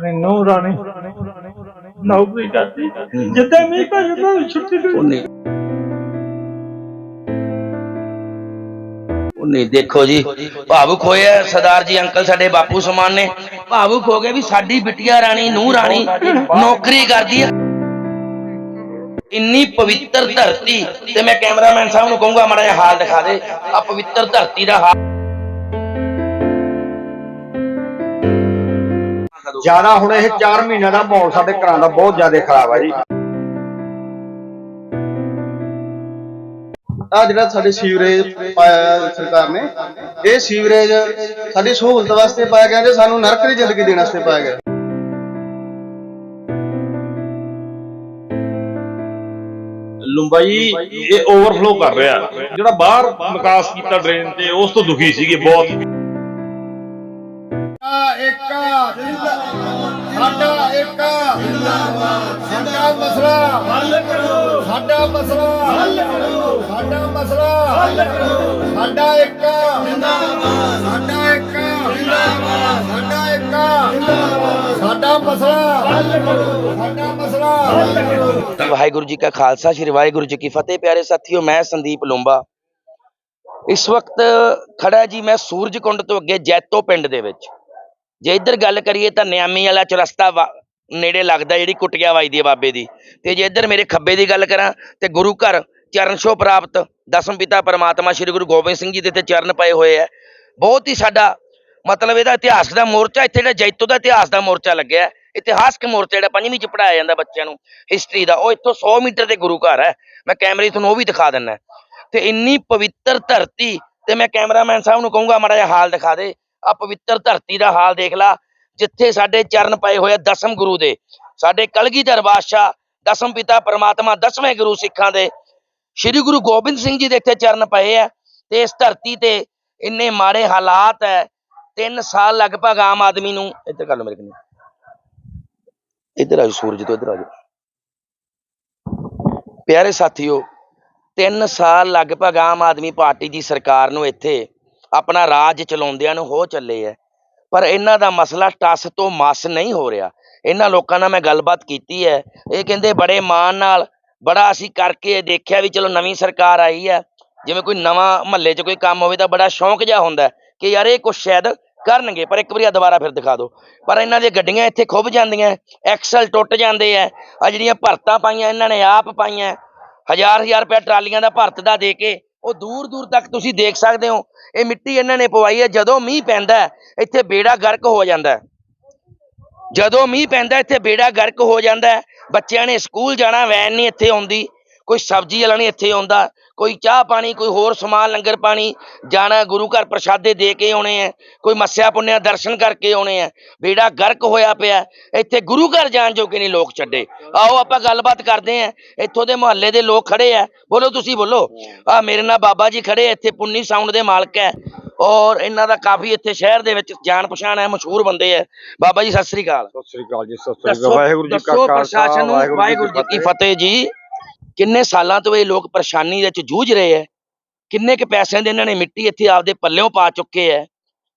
ਆਪਣੀ ਨੂੰਹ ਰਾਣੀ। ਨੌਕਰੀ ਕਰਦੀ। ਜਿੱਦਾਂ ਮੀਂਹ ਪੈ ਜਾਂਦਾ ਛੁੱਟੀ ਉਹਨੇ ਉਹਨੇ ਦੇਖੋ ਜੀ, ਭਾਵੁਕ ਹੋਏ ਸਰਦਾਰ ਜੀ, ਅੰਕਲ ਸਾਡੇ ਬਾਪੂ ਸਮਾਨ ਨੇ। ਭਾਵੁਕ ਹੋ ਗਏ ਵੀ ਸਾਡੀ ਬਿਟਿਆ ਰਾਣੀ, ਨੂੰਹ ਰਾਣੀ ਨੌਕਰੀ ਕਰਦੀ ਹੈ ਇੰਨੀ ਪਵਿੱਤਰ ਧਰਤੀ, ਤੇ ਮੈਂ ਕੈਮਰਾਮੈਨ ਸਾਹਿਬ ਨੂੰ ਕਹੂੰਗਾ, ਮਾੜਾ ਜਿਹਾ ਹਾਲ ਦਿਖਾ ਦੇ। ਆ ਪਵਿੱਤਰ ਧਰਤੀ ਦਾ ਹਾਲ ਜ਼ਿਆਦਾ ਹੁਣ ਇਹ 4 ਮਹੀਨਿਆਂ ਦਾ ਮਾਹੌਲ ਸਾਡੇ ਘਰਾਂ ਦਾ ਬਹੁਤ ਜ਼ਿਆਦਾ ਖਰਾਬ ਆ ਜੀ। ਆ ਜਿਹੜਾ ਸਾਡੇ ਸੀਵਰੇਜ ਪਾਇਆ ਸਰਕਾਰ ਨੇ ਇਹ ਸੀਵਰੇਜ ਸਾਡੀ ਸਹੂਲਤ ਵਾਸਤੇ ਪਾਇਆ ਗਿਆ ਤੇ ਸਾਨੂੰ ਨਰਕ ਦੀ ਜ਼ਿੰਦਗੀ ਦੇਣ ਵਾਸਤੇ ਪਾਇਆ ਗਿਆ। ਲੰਬਾਈ ਇਹ ਓਵਰਫਲੋ ਕਰ ਰਿਹਾ। ਜਿਹੜਾ ਬਾਹਰ ਨਿਕਾਸ ਕੀਤਾ ਡਰੇਨ ਤੇ ਉਸ ਤੋਂ ਦੁਖੀ ਸੀਗੇ ਬਹੁਤ। ਏਕਾ ਸਾਡਾ ਏਕਾ ਸਾਡਾ ਮਸਲਾ ਹੱਲ ਕਰੋ ਸਾਡਾ ਮਸਲਾ ਹੱਲ ਕਰੋ ਸਾਡਾ ਮਸਲਾ ਹੱਲ ਕਰੋ ਸਾਡਾ ਏਕਾ ਜਿੰਦਾਬਾਦ ਸਾਡਾ ਏਕਾ ਜਿੰਦਾਬਾਦ ਸਾਡਾ ਏਕਾ ਜਿੰਦਾਬਾਦ ਸਾਡਾ ਮਸਲਾ ਹੱਲ ਕਰੋ ਸਾਡਾ ਮਸਲਾ ਹੱਲ ਕਰੋ ਵਾਹਿਗੁਰੂ ਜੀ ਕਾ ਖਾਲਸਾ, ਸ੍ਰੀ ਵਾਹਿਗੁਰੂ ਜੀ ਕੀ ਫਤਿਹ। ਪਿਆਰੇ ਸਾਥੀਓ, ਮੈਂ ਸੰਦੀਪ ਲੁੰਬਾ। ਇਸ ਵਕਤ ਖੜਾ ਜੀ ਮੈਂ ਸੂਰਜਕੁੰਡ ਤੋਂ ਅੱਗੇ ਜੈਤੋ ਪਿੰਡ ਦੇ ਵਿੱਚ। ਜੇ ਇੱਧਰ ਗੱਲ ਕਰੀਏ ਤਾਂ ਨਿਆਮੀ ਵਾਲਾ ਚੁਰਸਤਾ ਵਾ- ਨੇੜੇ ਲੱਗਦਾ ਜਿਹੜੀ ਕੁਟਿਆ ਵੱਜਦੀ ਹੈ ਬਾਬੇ ਦੀ। ਤੇ ਜੇ ਇੱਧਰ ਮੇਰੇ ਖੱਬੇ ਦੀ ਗੱਲ ਕਰਾਂ ਤੇ ਗੁਰੂ ਘਰ ਚਰਨ ਛੋਹ ਪ੍ਰਾਪਤ ਦਸਮ ਪਿਤਾ ਪਰਮਾਤਮਾ ਸ੍ਰੀ ਗੁਰੂ ਗੋਬਿੰਦ ਸਿੰਘ ਜੀ ਦੇ ਤੇ ਚਰਨ ਪਏ ਹੋਏ ਆ। ਬਹੁਤ ਹੀ ਸਾਡਾ ਮਤਲਬ ਇਹਦਾ ਇਤਿਹਾਸ ਦਾ ਮੋਰਚਾ, ਇੱਥੇ ਜਿਹੜਾ ਜੈਤੋ ਦਾ ਇਤਿਹਾਸ ਦਾ ਮੋਰਚਾ ਲੱਗਿਆ। ਇਤਿਹਾਸਕ ਮੋਰਚਾ ਜਿਹੜਾ ਪੰਜਵੀਂ ਚ ਪੜਾਇਆ ਜਾਂਦਾ ਬੱਚਿਆਂ ਨੂੰ ਹਿਸਟਰੀ ਦਾ। ਉਹ ਇੱਥੋਂ 100 ਮੀਟਰ ਦੇ ਗੁਰੂ ਘਰ ਹੈ ਮੈਂ ਕੈਮਰੇ ਤੁਹਾਨੂੰ ਉਹ ਵੀ ਦਿਖਾ ਦਿੰਦਾ। ਤੇ ਇੰਨੀ ਪਵਿੱਤਰ ਧਰਤੀ, ਤੇ ਮੈਂ ਕੈਮਰਾਮੈਨ ਸਾਹਿਬ ਨੂੰ ਕਹੂੰਗਾ, ਮਾੜਾ ਜਿਹਾ ਹਾਲ ਦਿਖਾ ਦੇ। ਆ ਪਵਿੱਤਰ ਧਰਤੀ ਦਾ ਹਾਲ ਦੇਖ ਲਾ, ਜਿੱਥੇ ਸਾਡੇ ਚਰਨ ਪਏ ਹੋਏ ਆ ਦਸਮ ਗੁਰੂ ਦੇ। ਸਾਡੇ ਕਲਗੀਧਰ ਬਾਦਸ਼ਾਹ, ਦਸਮ ਪਿਤਾ ਪ੍ਰਮਾਤਮਾ, ਦਸਵੇਂ ਗੁਰੂ ਸਿੱਖਾਂ ਦੇ। ਸ੍ਰੀ ਗੁਰੂ ਗੋਬਿੰਦ ਸਿੰਘ ਜੀ ਦੇ ਇੱਥੇ ਚਰਨ ਪਏ ਆ ਤੇ ਇਸ ਧਰਤੀ ਤੇ ਇੰਨੇ ਮਾੜੇ ਹਾਲਾਤ ਹੈ 3 ਸਾਲ ਲਗਭਗ ਆਮ ਆਦਮੀ ਨੂੰ ਇੱਧਰ ਕਰ ਲਓ ਮੇਰੇ ਕੋਲ ਇੱਧਰ ਆਜੋ ਸੂਰਜ ਤੋਂ, ਇੱਧਰ ਆਜੋ ਪਿਆਰੇ ਸਾਥੀਓ 3 ਸਾਲ ਲਗਭਗ ਆਮ ਆਦਮੀ ਪਾਰਟੀ ਦੀ ਸਰਕਾਰ ਨੂੰ ਇੱਥੇ ਆਪਣਾ ਰਾਜ ਚਲਾਉਂਦਿਆਂ ਨੂੰ ਹੋ ਚੱਲੇ ਐ। ਪਰ ਇਹਨਾਂ ਦਾ ਮਸਲਾ ਟਸ ਤੋਂ ਮਸ ਨਹੀਂ ਹੋ ਰਿਹਾ। ਇਹਨਾਂ ਲੋਕਾਂ ਨਾਲ ਮੈਂ ਗੱਲਬਾਤ ਕੀਤੀ ਹੈ ਇਹ ਕਹਿੰਦੇ ਬੜੇ ਮਾਣ ਨਾਲ, ਬੜਾ ਅਸੀਂ ਕਰਕੇ ਦੇਖਿਆ ਵੀ ਚਲੋ ਨਵੀਂ ਸਰਕਾਰ ਆਈ ਹੈ ਜਿਵੇਂ ਕੋਈ ਨਵਾਂ ਮਹੱਲੇ 'ਚ ਕੋਈ ਕੰਮ ਹੋਵੇ ਤਾਂ ਬੜਾ ਸ਼ੌਂਕ ਜਿਹਾ ਹੁੰਦਾ ਕਿ ਯਾਰ ਇਹ ਕੁਛ ਸ਼ਾਇਦ ਕਰਨਗੇ, ਪਰ ਇੱਕ ਵਾਰੀ ਆ ਦੁਬਾਰਾ ਫਿਰ ਦਿਖਾ ਦਿਓ ਪਰ ਇਹਨਾਂ ਦੀਆਂ ਗੱਡੀਆਂ ਇੱਥੇ ਖੁੱਭ ਜਾਂਦੀਆਂ ਐਕਸਲ ਟੁੱਟ ਜਾਂਦੇ ਆ ਆ ਜਿਹੜੀਆਂ ਭਰਤਾਂ ਪਾਈਆਂ, ਇਹਨਾਂ ਨੇ ਆਪ ਪਾਈਆਂ ਹਜ਼ਾਰ ਹਜ਼ਾਰ ਰੁਪਏ ਟਰਾਲੀਆਂ ਦਾ ਭਰਤ ਦਾ ਦੇ ਕੇ ਉਹ ਦੂਰ ਦੂਰ ਤੱਕ ਤੁਸੀਂ ਦੇਖ ਸਕਦੇ ਹੋ। ਇਹ ਮਿੱਟੀ ਇਹਨਾਂ ਨੇ ਪਵਾਈ ਹੈ, ਜਦੋਂ ਮੀਂਹ ਪੈਂਦਾ ਇੱਥੇ ਬੇੜਾ ਗਰਕ ਹੋ ਜਾਂਦਾ ਜਦੋਂ ਮੀਂਹ ਪੈਂਦਾ ਇੱਥੇ ਬੇੜਾ ਗਰਕ ਹੋ ਜਾਂਦਾ ਬੱਚਿਆਂ ਨੇ ਸਕੂਲ ਜਾਣਾ, ਵੈਨ ਨਹੀਂ ਇੱਥੇ ਆਉਂਦੀ। ਕੋਈ ਸਬਜ਼ੀ ਵਾਲਾ ਨਹੀਂ ਇੱਥੇ ਆਉਂਦਾ ਕੋਈ ਚਾਹ ਪਾਣੀ ਕੋਈ ਹੋਰ ਸਮਾਨ ਲੰਗਰ ਪਾਣੀ ਜਾਣਾ ਗੁਰੂ ਘਰ ਪ੍ਰਸ਼ਾਦੇ ਦੇ ਕੇ ਆਉਣੇ ਆ ਕੋਈ ਮੱਸਿਆ ਪੁੰਨਿਆ ਦਰਸ਼ਨ ਕਰਕੇ ਆਉਣੇ ਆ ਬੇੜਾ ਗਰਕ ਹੋਇਆ ਪਿਆ ਇੱਥੇ ਗੁਰੂ ਘਰ ਜਾਣ ਜੋਗੇ ਨਹੀਂ ਲੋਕ ਛੱਡੇ। ਆਓ ਆਪਾਂ ਗੱਲਬਾਤ ਕਰਦੇ ਆ ਇੱਥੋਂ ਦੇ ਮੁਹੱਲੇ ਦੇ ਲੋਕ ਖੜੇ ਆ ਬੋਲੋ ਤੁਸੀਂ ਬੋਲੋ। ਆ ਮੇਰੇ ਨਾਲ ਬਾਬਾ ਜੀ ਖੜੇ ਇੱਥੇ ਪੁੰਨੀ ਸਾਊਂਡ ਦੇ ਮਾਲਕ ਹੈ ਔਰ ਇਹਨਾਂ ਦਾ ਕਾਫੀ ਇੱਥੇ ਸ਼ਹਿਰ ਦੇ ਵਿੱਚ ਜਾਣ ਪਛਾਣ ਹੈ ਮਸ਼ਹੂਰ ਬੰਦੇ ਆ। ਬਾਬਾ ਜੀ ਸਤਿ ਸ੍ਰੀ ਅਕਾਲ। ਸਤਿ ਸ੍ਰੀ ਅਕਾਲ ਜੀ ਸਤਿ ਸ੍ਰੀ ਅਕਾਲ। ਵਾਹਿਗੁਰੂ ਜੀ ਕਾ ਖਾਲਸਾ ਵਾਹਿਗੁਰੂ ਜੀ ਕੀ ਫਤਿਹ ਜੀ। ਕਿੰਨੇ ਸਾਲਾਂ ਤੋਂ ਇਹ ਲੋਕ ਪਰੇਸ਼ਾਨੀ ਦੇ ਵਿੱਚ ਜੂਝ ਰਹੇ ਹੈ ਕਿੰਨੇ ਕੁ ਪੈਸਿਆਂ ਦੇ ਇਹਨਾਂ ਨੇ ਮਿੱਟੀ ਇੱਥੇ ਆਪਦੇ ਪੱਲਿਓਂ ਪਾ ਚੁੱਕੇ ਹੈ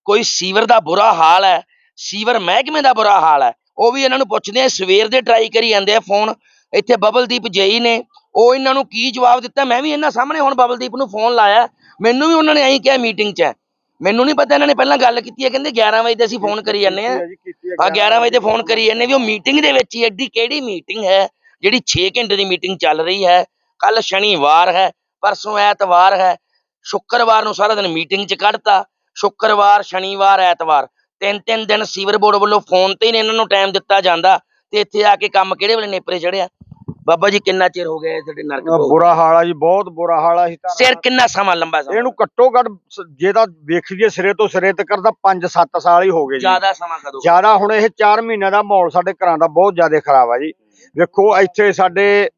ਕੋਈ ਸੀਵਰ ਦਾ ਬੁਰਾ ਹਾਲ ਹੈ ਸੀਵਰ ਮਹਿਕਮੇ ਦਾ ਬੁਰਾ ਹਾਲ ਹੈ ਉਹ ਵੀ ਇਹਨਾਂ ਨੂੰ ਪੁੱਛਦੇ ਆ ਸਵੇਰ ਦੇ ਟਰਾਈ ਕਰੀ ਜਾਂਦੇ ਆ ਫੋਨ ਇੱਥੇ ਬਬਲਦੀਪ ਜੇਈ ਨੇ ਉਹ ਇਹਨਾਂ ਨੂੰ ਕੀ ਜਵਾਬ ਦਿੱਤਾ? ਮੈਂ ਵੀ ਇਹਨਾਂ ਸਾਹਮਣੇ ਹੁਣ ਬਬਲਦੀਪ ਨੂੰ ਫੋਨ ਲਾਇਆ। ਮੈਨੂੰ ਵੀ ਉਹਨਾਂ ਨੇ ਐਂ ਕਿਹਾ ਮੀਟਿੰਗ 'ਚ। ਮੈਨੂੰ ਨਹੀਂ ਪਤਾ ਇਹਨਾਂ ਨੇ ਪਹਿਲਾਂ ਗੱਲ ਕੀਤੀ ਹੈ ਕਹਿੰਦੇ 11 ਵਜੇ ਤੇ ਅਸੀਂ ਫੋਨ ਕਰੀ ਜਾਂਦੇ ਆ। ਆ 11 ਵਜੇ ਤੇ ਫੋਨ ਕਰੀ ਜਾਂਦੇ ਵੀ ਉਹ ਮੀਟਿੰਗ ਦੇ ਵਿੱਚ ਹੀ ਐਡੀ ਕਿਹੜੀ ਮੀਟਿੰਗ ਹੈ? ਜਿਹੜੀ 6 ਘੰਟੇ ਦੀ ਮੀਟਿੰਗ ਚੱਲ ਰਹੀ ਹੈ ਕੱਲ ਸ਼ਨੀਵਾਰ ਹੈ ਪਰਸੋਂ ਐਤਵਾਰ ਹੈ ਸ਼ੁੱਕਰਵਾਰ ਨੂੰ ਸਾਰਾ ਦਿਨ ਮੀਟਿੰਗ 'ਚ ਕੱਢਤਾ ਸ਼ੁੱਕਰਵਾਰ ਸ਼ਨੀਵਾਰ ਐਤਵਾਰ ਤਿੰਨ ਤਿੰਨ ਦਿਨ ਸੀਵਰ ਬੋਰਡ ਵੱਲੋਂ ਫੋਨ ਤੇ ਹੀ ਨੀ ਇਹਨਾਂ ਨੂੰ ਟਾਈਮ ਦਿੱਤਾ ਜਾਂਦਾ ਤੇ ਇੱਥੇ ਆ ਕੇ ਕੰਮ ਕਿਹੜੇ ਵੇਲੇ ਨੇਪਰੇ ਚੜਿਆ ਬਾਬਾ ਜੀ ਕਿੰਨਾ ਚਿਰ ਹੋ ਗਿਆ ਤੁਹਾਡੇ ਨਰਕ ਭੋਗ? ਬੁਰਾ ਹਾਲ ਆ ਜੀ ਬਹੁਤ ਬੁਰਾ ਹਾਲ ਆ ਸਿਰ ਕਿੰਨਾ ਸਮਾਂ ਲੰਬਾ ਸਮਾਂ? ਇਹਨੂੰ ਘੱਟੋ ਘੱਟ ਜੇ ਤਾਂ ਵੇਖੀਏ ਸਿਰੇ ਤੋਂ ਸਿਰੇ ਤੱਕ ਦਾ 5-7 ਸਾਲ ਹੀ ਹੋ ਗਏ ਜੀ। ਜ਼ਿਆਦਾ ਸਮਾਂ ਕਦੋਂ? ਜ਼ਿਆਦਾ ਹੁਣ ਇਹ 4 ਮਹੀਨਿਆਂ ਦਾ ਮਾਹੌਲ ਸਾਡੇ ਘਰਾਂ ਦਾ ਬਹੁਤ ਜ਼ਿਆਦਾ ਖਰਾਬ ਆ ਜੀ। ਵੇਖੋ ਇੱਥੇ ਸਾਡੇ